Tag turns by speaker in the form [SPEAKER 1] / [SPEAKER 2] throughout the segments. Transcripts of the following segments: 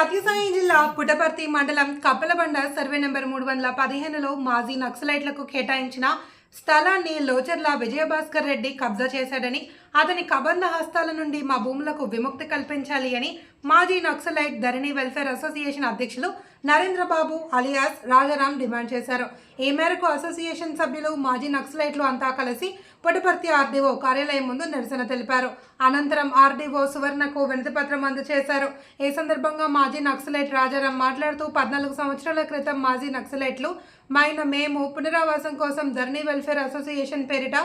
[SPEAKER 1] సత్యసాయి జిల్లా పుటపర్తి మండలం Kappalabanda survey number మూడు వందల పదిహేనులో మాజీ నక్సలైట్లకు కేటాయించిన స్థలాన్ని లోచర్ల విజయభాస్కర్ రెడ్డి కబ్జా చేశాడని అతని కబంధ హస్తాల నుండి మా భూములకు విముక్తి కల్పించాలి అని మాజీ నక్సలైట్ ధరణి వెల్ఫేర్ అసోసియేషన్ అధ్యక్షులు నరేంద్రబాబు అలియాస్ రాజారాం డిమాండ్ చేశారు. ఈ మేరకు అసోసియేషన్ సభ్యులు మాజీ నక్సలైట్లు అంతా కలిసి పుట్టపర్తి ఆర్డీఓ కార్యాలయం ముందు నిరసన తెలిపారు. అనంతరం ఆర్డీఓ సువర్ణకు వినతిపత్రం అందజేశారు. ఈ సందర్భంగా మాజీ నక్సలైట్ రాజారాం మాట్లాడుతూ పద్నాలుగు సంవత్సరాల క్రితం మాజీ నక్సలైట్లు మైన మేము పునరావాసం కోసం ధర్నీ వెల్ఫేర్ అసోసియేషన్ పేరిట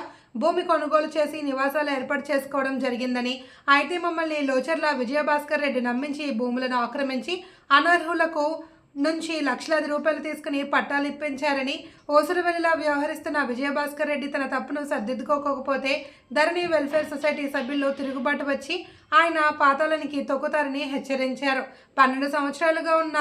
[SPEAKER 1] భూమి కొనుగోలు చేసి నివాసాలు ఏర్పాటు చేసుకోవడం జరిగిందని అయితే మమ్మల్ని లోచర్ల విజయభాస్కర్ రెడ్డి నమ్మించి ఈ భూములను ఆక్రమించి అనర్హులకు నుంచి లక్షలాది రూపాయలు తీసుకుని పట్టాలు ఇప్పించారని ఓసురువెల్లిలా వ్యవహరిస్తున్న విజయభాస్కర్ రెడ్డి తన తప్పును సర్దిద్దుకోకపోతే ధరణి వెల్ఫేర్ సొసైటీ సభ్యులు తిరుగుబాటు వచ్చి ఆయన పాతాలనికి తొక్కుతారని హెచ్చరించారు. పన్నెండు సంవత్సరాలుగా ఉన్న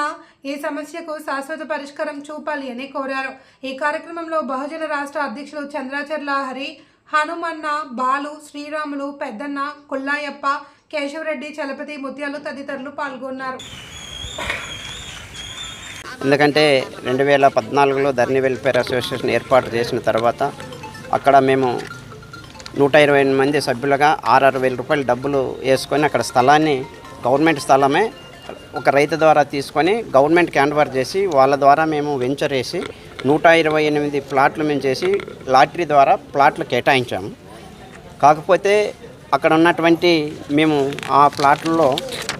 [SPEAKER 1] ఈ సమస్యకు శాశ్వత పరిష్కారం చూపాలి అని కోరారు. ఈ కార్యక్రమంలో బహుజన రాష్ట్ర అధ్యక్షులు చంద్రాచర్ల హరి హనుమన్న బాలు శ్రీరాములు పెద్దన్న కుల్లాయప్ప కేశవరెడ్డి చలపతి ముత్యాలు తదితరులు పాల్గొన్నారు.
[SPEAKER 2] ఎందుకంటే రెండు వేల పద్నాలుగులో ధరణి వెల్ఫేర్ అసోసియేషన్ ఏర్పాటు చేసిన తర్వాత అక్కడ మేము నూట ఇరవై ఎనిమిది మంది సభ్యులుగా ఆరు వేల రూపాయలు డబ్బులు వేసుకొని అక్కడ స్థలాన్ని గవర్నమెంట్ స్థలమే ఒక రైతు ద్వారా తీసుకొని గవర్నమెంట్కి హ్యాండ్ చేసి వాళ్ళ ద్వారా మేము వెంచర్ వేసి నూట ఇరవై ఎనిమిది ప్లాట్లు మేము చేసి లాటరీ ద్వారా ప్లాట్లు కేటాయించాము. కాకపోతే అక్కడ ఉన్నటువంటి మేము ఆ ప్లాట్లలో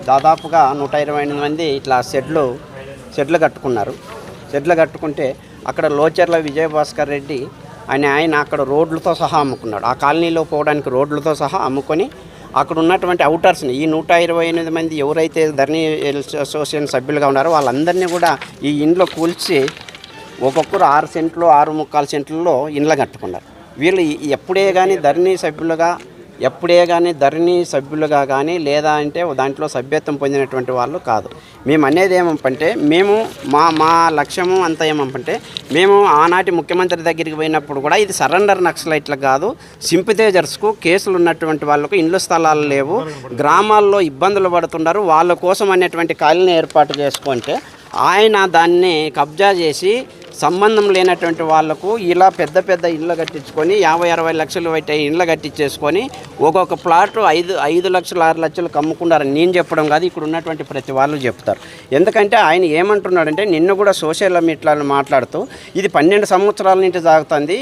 [SPEAKER 2] దాదాపుగా నూట ఇరవై ఎనిమిది మంది ఇట్లా షెడ్లు షెడ్లు కట్టుకున్నారు. షెడ్లు కట్టుకుంటే అక్కడ లోచర్ల విజయభాస్కర్ రెడ్డి ఆయన ఆయన అక్కడ రోడ్లతో సహా అమ్ముకున్నాడు. ఆ కాలనీలో పోవడానికి రోడ్లతో సహా అమ్ముకొని అక్కడ ఉన్నటువంటి అవుటర్స్ని ఈ నూట ఇరవై ఎనిమిది మంది ఎవరైతే ధరణి అసోసియేషన్ సభ్యులుగా ఉన్నారో వాళ్ళందరినీ కూడా ఈ ఇండ్లో కూల్చి ఒక్కొక్కరు ఆరు సెంట్లు ఆరు ముక్కాలు సెంట్లలో ఇండ్లు కట్టుకున్నారు. వీళ్ళు ఎప్పుడే కానీ ధరణి సభ్యులుగా ఎప్పుడే కానీ ధరణి సభ్యులుగా కానీ లేదా అంటే దాంట్లో సభ్యత్వం పొందినటువంటి వాళ్ళు కాదు. మేము అనేది ఏమంటే మేము మా మా లక్ష్యము అంతా ఏమంటే మేము ఆనాటి ముఖ్యమంత్రి దగ్గరికి పోయినప్పుడు కూడా ఇది సరెండర్ నక్సలైట్లకు కాదు సింపతైజర్స్కు కేసులు ఉన్నటువంటి వాళ్ళకు ఇండ్ల స్థలాలు లేవు గ్రామాల్లో ఇబ్బందులు పడుతున్నారు. వాళ్ళ కోసం అనేటువంటి కాలనీ ఏర్పాటు చేసుకుంటే ఆయన దాన్ని కబ్జా చేసి సంబంధం లేనటువంటి వాళ్ళకు ఇలా పెద్ద పెద్ద ఇండ్లు కట్టించుకొని యాభై అరవై లక్షలు పెట్టే ఇండ్లు కట్టించేసుకొని ఒక్కొక్క ప్లాట్ ఐదు ఐదు లక్షలు ఆరు లక్షలు కమ్ముకున్నారని నేను చెప్పడం కాదు. ఇక్కడ ఉన్నటువంటి ప్రతి వాళ్ళు చెప్తారు. ఎందుకంటే ఆయన ఏమంటున్నాడంటే నిన్ను కూడా సోషల్ మీడియాలో మాట్లాడుతూ ఇది పన్నెండు సంవత్సరాల నుంచి సాగుతుంది.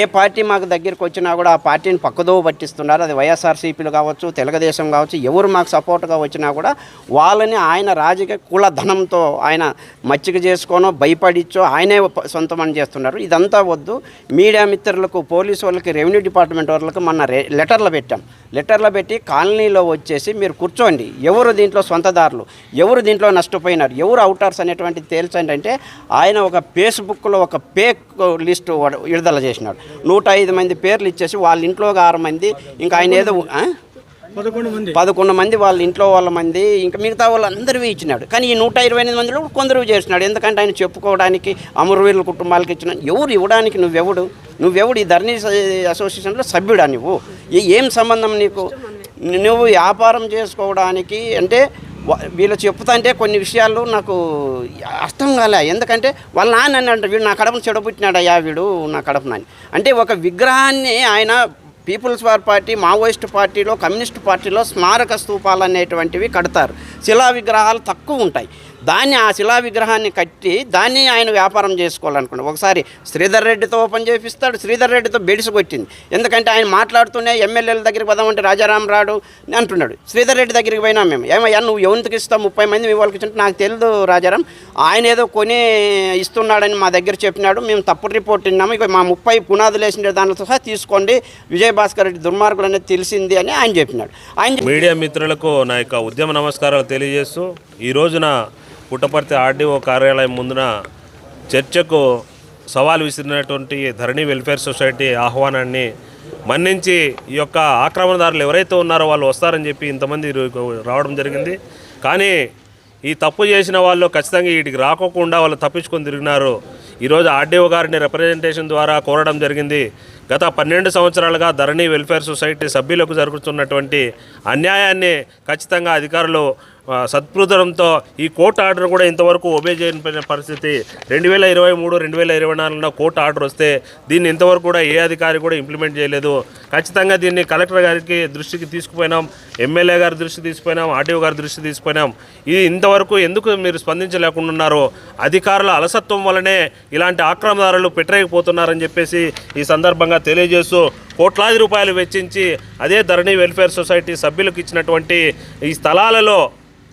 [SPEAKER 2] ఏ పార్టీ మాకు దగ్గరికి వచ్చినా కూడా ఆ పార్టీని పక్కదోవ పట్టిస్తున్నారు. అది వైఎస్ఆర్సీపీలు కావచ్చు తెలుగుదేశం కావచ్చు ఎవరు మాకు సపోర్ట్గా వచ్చినా కూడా వాళ్ళని ఆయన రాజకీయ కుల ధనంతో ఆయన మచ్చిక చేసుకోనో భయపడిచ్చో ఆయనే సొంత అని చేస్తున్నారు. ఇదంతా వద్దు. మీడియా మిత్రులకు పోలీసు వాళ్ళకి రెవెన్యూ డిపార్ట్మెంట్ వాళ్ళకి మన రె లెటర్లు పెట్టాం. లెటర్లు పెట్టి కాలనీలో వచ్చేసి మీరు కూర్చోండి. ఎవరు దీంట్లో సొంతదారులు? ఎవరు దీంట్లో నష్టపోయినారు? ఎవరు అవుటార్స్ అనేటువంటి తేల్చండి అంటే ఆయన ఒక ఫేస్బుక్లో ఒక పేక్ లిస్టు విడుదల చేసినాడు. నూట ఐదు మంది పేర్లు ఇచ్చేసి వాళ్ళ ఇంట్లో ఆరు మంది ఇంకా ఆయన ఏదో
[SPEAKER 3] పదకొండు మంది.
[SPEAKER 2] వాళ్ళ ఇంట్లో వాళ్ళ మంది ఇంకా మిగతా వాళ్ళందరివి ఇచ్చినాడు. కానీ ఈ నూట ఇరవై ఎనిమిది మందిలో కొందరు చేసినాడు. ఎందుకంటే ఆయన చెప్పుకోవడానికి అమరవీరుల కుటుంబాలకు ఇచ్చిన ఎవరు ఇవ్వడానికి నువ్వెవడు? నువ్వెవడు ఈ ధరణి అసోసియేషన్లో సభ్యుడా నువ్వు? ఏం సంబంధం నీకు? నువ్వు వ్యాపారం చేసుకోవడానికి అంటే వీళ్ళు వీళ్ళు చెప్తాంటే కొన్ని విషయాలు నాకు అర్థం కాలే. ఎందుకంటే వాళ్ళ నాన్న అంటారు అంటే వీడు నా కడపను చెడబుట్టినాడయ్యా వీడు నా కడపనని అంటే ఒక విగ్రహాన్ని ఆయన పీపుల్స్ వార్ పార్టీ మావోయిస్ట్ పార్టీలో కమ్యూనిస్ట్ పార్టీలో స్మారక స్తూపాలు అనేటువంటివి కడతారు. శిలా విగ్రహాలు తక్కువ ఉంటాయి. దాన్ని ఆ శిలా విగ్రహాన్ని కట్టి దాన్ని ఆయన వ్యాపారం చేసుకోవాలనుకున్నాడు. ఒకసారి శ్రీధర్ రెడ్డితో ఓపెన్ చేపిస్తాడు. శ్రీధర్ రెడ్డితో బెడిసి కొట్టింది. ఎందుకంటే ఆయన మాట్లాడుతూనే ఎమ్మెల్యేల దగ్గరికి పోదామంటే రాజారాం రాడు అంటున్నాడు. శ్రీధర్ రెడ్డి దగ్గరికి పోయినాం మేము. ఏమయ్యా నువ్వు ఎవరికి ఇస్తావు ముప్పై మంది మీ వాళ్ళకి నాకు తెలియదు రాజారాం. ఆయన ఏదో కొని ఇస్తున్నాడని మా దగ్గర చెప్పినాడు. మేము తప్పుడు రిపోర్ట్ విన్నాము. ఇక మా ముప్పై పునాదులు వేసిన దానితో సహా తీసుకోండి. విజయభాస్కర్ రెడ్డి దుర్మార్గుడు అనేది తెలిసింది అని ఆయన చెప్పినాడు. ఆయన
[SPEAKER 4] మీడియా మిత్రులకు నా యొక్క ఉద్యమ నమస్కారాలు తెలియజేస్తూ ఈ రోజున పుట్టపర్తి ఆర్డీఓ కార్యాలయం ముందున చర్చకు సవాల్ విసిరినటువంటి ధరణి వెల్ఫేర్ సొసైటీ ఆహ్వానాన్ని మన్నించి ఈ యొక్క ఆక్రమణదారులు ఎవరైతే ఉన్నారో వాళ్ళు వస్తారని చెప్పి ఇంతమంది రావడం జరిగింది. కానీ ఈ తప్పు చేసిన వాళ్ళు ఖచ్చితంగా వీటికి రాకోకుండా వాళ్ళు తప్పించుకొని తిరిగినారు. ఈరోజు ఆర్డీఓ గారిని రిప్రజెంటేషన్ ద్వారా కోరడం జరిగింది. గత పన్నెండు సంవత్సరాలుగా ధరణి వెల్ఫేర్ సొసైటీ సభ్యులకు జరుగుతున్నటువంటి అన్యాయాన్ని ఖచ్చితంగా అధికారులు ఆ, సత్పృదంతో ఈ కోర్టు ఆర్డర్ కూడా ఇంతవరకు ఒబే చేయని పరిస్థితి. రెండు వేల ఇరవై మూడు రెండు వేల ఇరవై నాలుగులో కోర్టు ఆర్డర్ వస్తే దీన్ని ఇంతవరకు కూడా ఏ అధికారి కూడా ఇంప్లిమెంట్ చేయలేదు. ఖచ్చితంగా దీన్ని కలెక్టర్ గారికి దృష్టికి తీసుకుపోయినాం ఎమ్మెల్యే గారి దృష్టి తీసుకుపోయినాం ఆర్డీఓ గారి దృష్టి తీసుకుపోయినాం. ఇది ఇంతవరకు ఎందుకు మీరు స్పందించలేకుండా ఉన్నారో? అధికారుల అలసత్వం వల్లనే ఇలాంటి ఆక్రమదారులు పెట్టరేకపోతున్నారని చెప్పేసి ఈ సందర్భంగా తెలియజేస్తూ కోట్లాది రూపాయలు వెచ్చించి అదే ధరణి వెల్ఫేర్ సొసైటీ సభ్యులకు ఇచ్చినటువంటి ఈ స్థలాలలో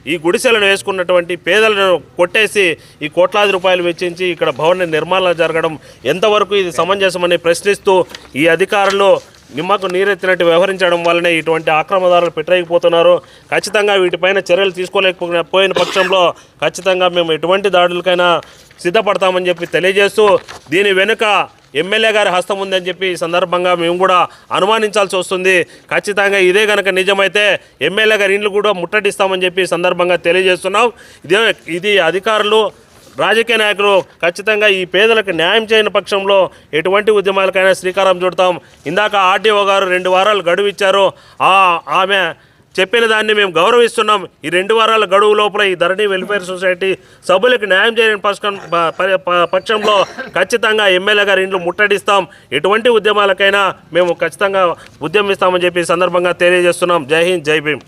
[SPEAKER 4] ఈ గుడిసెలను వేసుకున్నటువంటి పేదలను కొట్టేసి ఈ కోట్లాది రూపాయలు వెచ్చించి ఇక్కడ భవన నిర్మాణాలు జరగడం ఎంతవరకు ఇది సమంజసమని ప్రశ్నిస్తూ ఈ అధికారులు నిమ్మకు నీరెత్తినట్టు వ్యవహరించడం వల్లనే ఇటువంటి ఆక్రమదారులు పెట్టలేకపోతున్నారు. ఖచ్చితంగా వీటిపైన చర్యలు తీసుకోలేకపోయిన పక్షంలో ఖచ్చితంగా మేము ఎటువంటి దాడులకైనా సిద్ధపడతామని చెప్పి తెలియజేస్తూ దీని వెనుక ఎమ్మెల్యే గారి హస్తం ఉందని చెప్పి ఈ సందర్భంగా మేము కూడా అనుమానించాల్సి వస్తుంది. ఖచ్చితంగా ఇదే కనుక నిజమైతే ఎమ్మెల్యే గారి ఇండ్లు కూడా ముట్టడిస్తామని చెప్పి సందర్భంగా తెలియజేస్తున్నాం. ఇదే ఇది అధికారులు రాజకీయ నాయకులు ఖచ్చితంగా ఈ పేదలకు న్యాయం చేయని పక్షంలో ఎటువంటి ఉద్యమాలకైనా శ్రీకారం చుడతాం. ఇందాక ఆర్డీఓ గారు రెండు వారాలు గడువు ఇచ్చారు. ఆ ఆమె చెప్పిన దాన్ని మేము గౌరవిస్తున్నాం. ఈ రెండు వారాల గడువు లోపల ఈ ధరణి వెల్ఫేర్ సొసైటీ సభ్యులకు న్యాయం చేయని పక్షం పక్షంలో ఖచ్చితంగా ఎమ్మెల్యే గారి ఇండ్లు ముట్టడిస్తాం. ఎటువంటి ఉద్యమాలకైనా మేము ఖచ్చితంగా ఉద్యమిస్తామని చెప్పి సందర్భంగా తెలియజేస్తున్నాం. జై హింద్ జై భీమ్.